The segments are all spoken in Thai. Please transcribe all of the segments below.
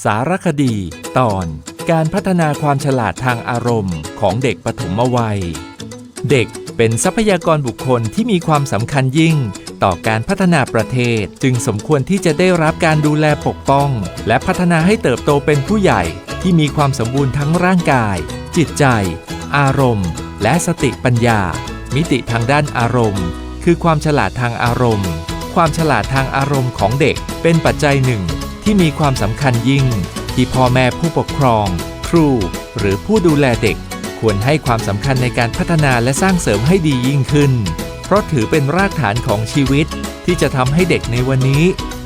สารคดี ตอนการพัฒนาความฉลาดทางอารมณ์ของเด็กปฐมวัย เด็กเป็นทรัพยากรบุคคลที่มีความสำคัญยิ่ง ต่อการพัฒนาประเทศจึงสมควรที่จะได้รับการดูแลปกป้อง และพัฒนาให้เติบโตเป็นผู้ใหญ่ที่มีความสมบูรณ์ทั้งร่างกาย จิตใจ อารมณ์ และสติปัญญา มิติทางด้านอารมณ์ คือความฉลาดทางอารมณ์ ความฉลาดทางอารมณ์ของเด็กเป็นปัจจัยหนึ่ง ที่มีความสำคัญยิ่ง ที่พ่อแม่ผู้ปกครอง ครู หรือผู้ดูแลเด็ก ควรให้ความสำคัญในการพัฒนาและสร้างเสริมให้ดียิ่งขึ้น เพราะถือเป็นรากฐานของชีวิต ที่จะทำให้เด็กในวันนี้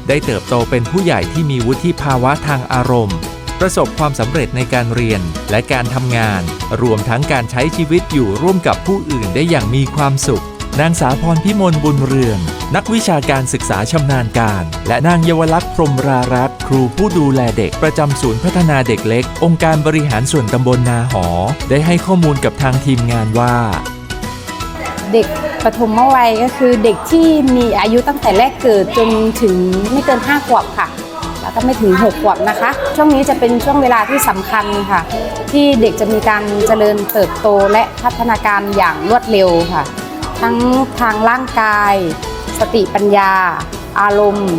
ได้เติบโตเป็นผู้ใหญ่ที่มีวุฒิภาวะทางอารมณ์ ประสบความสำเร็จในการเรียนและการทำงาน รวมทั้งการใช้ชีวิตอยู่ร่วมกับผู้อื่นได้อย่างมีความสุขนางสาวพรพิมลบุญเรือง นักวิชาการศึกษาชำนาญการ และนางเยาวลักษณ์พรมรารัต ครูผู้ดูแลเด็กประจำศูนย์พัฒนาเด็กเล็ก องค์การบริหารส่วนตำบลนาหอ ได้ให้ข้อมูลกับทางทีมงานว่า เด็กปฐมวัยก็คือเด็กที่มีอายุตั้งแต่แรกเกิดจนถึงไม่เกิน 5 ขวบค่ะ แล้วก็ไม่ถึง 6 ขวบนะคะ ช่วงนี้จะเป็นช่วงเวลาที่สำคัญค่ะ ที่เด็กจะมีการเจริญเติบโตและพัฒนาการอย่างรวดเร็วค่ะ ทั้งทางร่างกาย สติปัญญา อารมณ์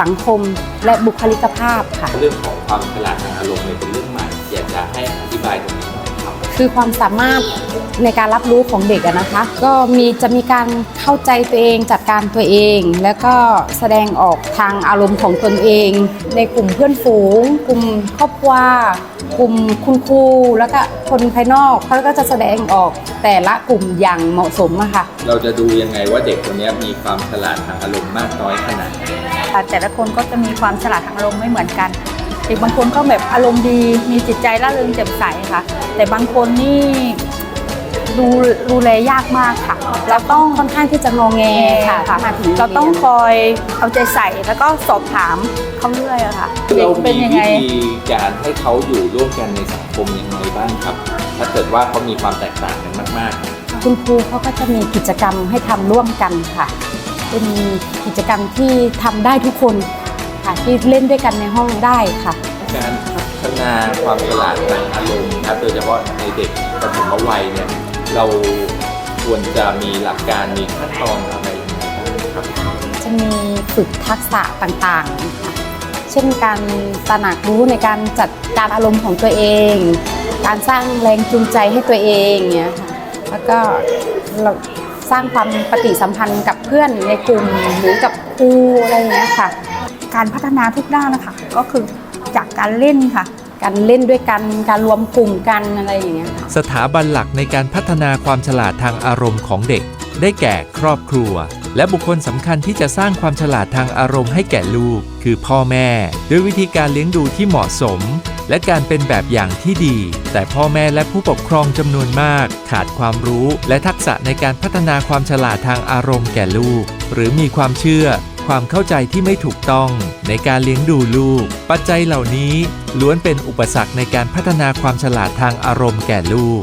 สังคมและบุคลิกภาพค่ะ เรื่องของความฉลาดทางอารมณ์เนี่ยเป็นเรื่องใหม่อยากจะให้อธิบายตรงนี้หน่อยครับคือความสามารถในการรับรู้ของเด็กอะนะคะ ก็มีจะมีการเข้าใจตัวเองจัดการตัวเอง แล้วก็แสดงออกทางอารมณ์ของตนเอง ในกลุ่มเพื่อนฝูง กลุ่มครอบครัวกลุ่มคุณครูแล้วก็คนภายนอกเขาก็จะแสดงออกแต่ละกลุ่มอย่างเหมาะสมอะค่ะ เราจะดูยังไงว่าเด็กคนนี้มีความฉลาดทางอารมณ์มากน้อยขนาดไหน ค่ะ แต่ละคนก็จะมีความฉลาดทางอารมณ์ไม่เหมือนกัน เด็กบางคนก็แบบอารมณ์ดี มีจิตใจร่าเริงแจ่มใสค่ะ แต่บางคนนี่ดูดูแลยากมากค่ะ เราต้องค่อนข้างที่จะงอแงค่ะค่ะมาถึงเราต้องคอยเอาใจใส่แล้วก็สอบถามเขาเรื่อยอะค่ะเด็กเราเป็นมียังวิไงธีการให้เขาอยู่ร่วมกันในสังคมยังไงบ้างครับ ถ้าเกิดว่าเขามีความแตกต่างกันมากคุณครูเขาก็จะมีกิจกรรมให้ทำร่วมกันค่ะ เป็นกิจกรรมที่ทำได้ทุกคนค่ะที่เล่นด้วยกันในห้องได้ค่ะๆการพัฒนาความฉลาดทางอารมณ์นะครับโดยเฉพาะในเด็กปฐมวัยเนี่ยเราควรจะมีหลักการมีขั้นตอนอะไรยังไงบ้างครับจะมีฝึกทักษะต่างๆค่ะเช่นการตระหนักรู้ในการจัดการอารมณ์ของตัวเอง การสร้างแรงจูงใจให้ตัวเองเนี่ยค่ะแล้วก็เรา สร้างความปฏิสัมพันธ์กับเพื่อนในกลุ่มหรือกับครูอะไรอย่างเงี้ยค่ะ การพัฒนาทุกด้านนะคะก็คือจากการเล่นค่ะ การเล่นด้วยกันการรวมกลุ่มกันอะไรอย่างเงี้ยค่ะ สถาบันหลักในการพัฒนาความฉลาดทางอารมณ์ของเด็ก ได้แก่ครอบครัว และบุคคลสำคัญที่จะสร้างความฉลาดทางอารมณ์ให้แก่ลูก คือพ่อแม่ ด้วยวิธีการเลี้ยงดูที่เหมาะสม และการเป็นแบบอย่างที่ดี แต่พ่อแม่และผู้ปกครองจำนวนมาก ขาดความรู้และทักษะในการพัฒนาความฉลาดทางอารมณ์แก่ลูก หรือมีความเชื่อความเข้าใจที่ไม่ถูกต้องในการเลี้ยงดูลูก ปัจจัยเหล่านี้ล้วนเป็นอุปสรรคในการพัฒนาความฉลาดทางอารมณ์แก่ลูก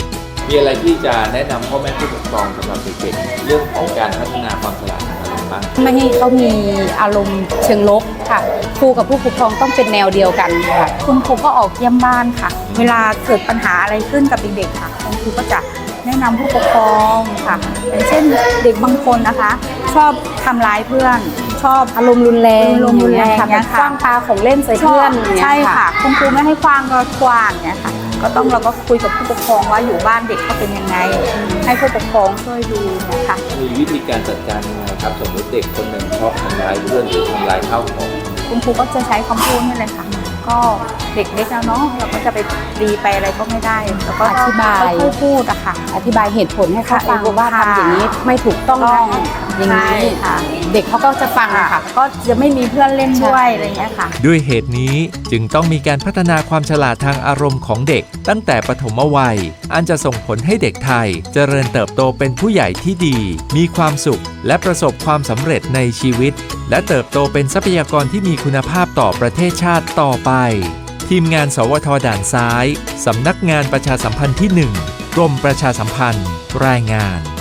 มีอะไรที่จะแนะนำพ่อแม่ผู้ปกครองสำหรับเด็กๆเรื่องของการพัฒนาความฉลาดทางอารมณ์บ้าง ไม่ให้เขามีอารมณ์เชิงลบค่ะครูกับผู้ปกครองต้องเป็นแนวเดียวกันค่ะ คุณครูก็ออกเยี่ยมบ้านค่ะ เวลาเกิดปัญหาอะไรขึ้นกับเด็กๆค่ะ คุณครูก็จะแนะนำผู้ปกครองค่ะอย่างเช่นเด็กบางคนนะคะ ชอบทำร้ายเพื่อน ชอบอารมณ์รุนแรงอารมณ์รุนแรงค่ะเนี่แบบยค่ะ คว้างปลาของเล่นใส่ชอเพื่บอนอย่างเงี้ยใช่ค่ะ คุณครูไม่ให้คว้างก็คว้างเนี่ยค่ะ ก็ต้องเราก็คุยกับผู้ปกครองว่าอยู่บ้านเด็กเขาเป็นยังไง ให้ผู้ปกครองช่วยดูนะคะมีวิธีการจัดการยังไงครับสมมติเด็กคนหนึ่งชอบทำร้ายเพื่อนหรือทำร้ายข้าวของคุณครูก็จะใช้คำพูดนี่เลยค่ะ ก็เด็กเล็กแล้วเนาะเราก็จะไปตีไปอะไรก็ไม่ได้แล้วก็อธิบายค่อยๆพูดอะค่ะ อธิบายเหตุผลให้เขาฟังค่ะว่าทำอย่างนี้ไม่ถูกต้องต้องนะ อย่างใช่นี้ค่ะ เด็กเขาก็จะฟังค่ะ ก็จะไม่มีเพื่อนเล่นด้วยอะไรอย่างเงี้ยค่ะ ด้วยเหตุนี้จึงต้องมีการพัฒนาความฉลาดทางอารมณ์ของเด็ก ตั้งแต่ปฐมวัย อันจะส่งผลให้เด็กไทย เจริญเติบโตเป็นผู้ใหญ่ที่ดี มีความสุข และประสบความสำเร็จในชีวิต และเติบโตเป็นทรัพยากรที่มีคุณภาพต่อประเทศชาติต่อไป ทีมงาน สวทด่านซ้าย สำนักงานประชาสัมพันธ์ที่ 1 กรมประชาสัมพันธ์ รายงาน